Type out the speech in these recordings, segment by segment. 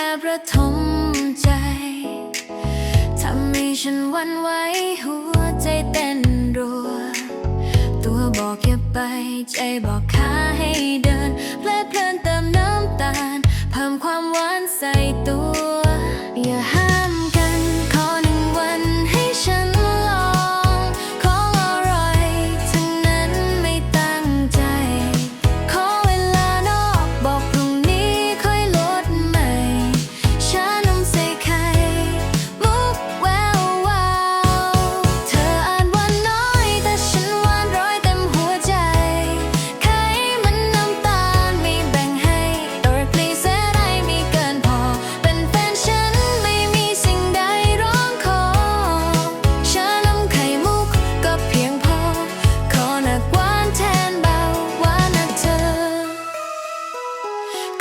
แอบระทมใจ ทำให้ฉันวันไหวหัวใจเต้นรัว ตัวบอกอย่าไปใจบอกขาให้เดิน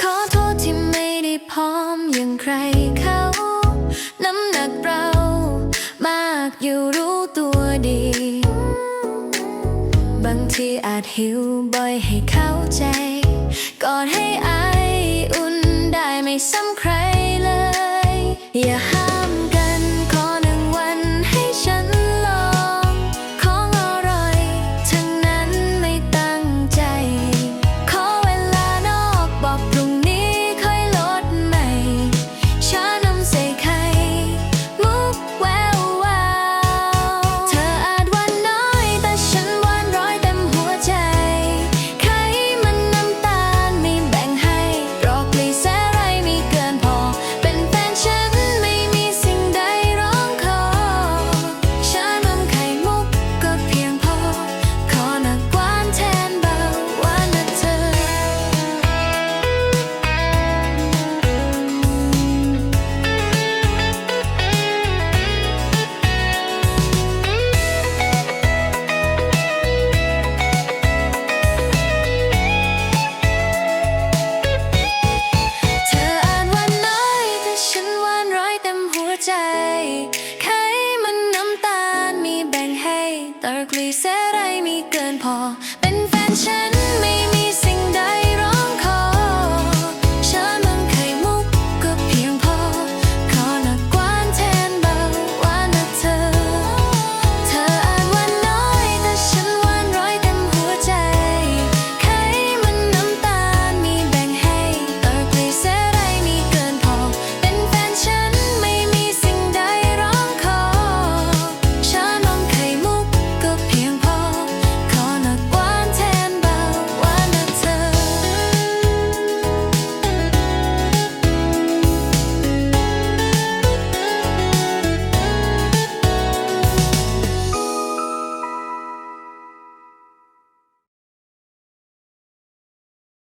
ขอโทษที่ไม่ได้พร้อมอย่างใครเขา น้ำหนักเรามากอยู่รู้ตัวดี บางทีอาจหิวบ่อยให้เข้าใจ กอดให้อายอุ่นได้ไม่ซ้ำใครเลย อย่า darkly said I me เกินพอ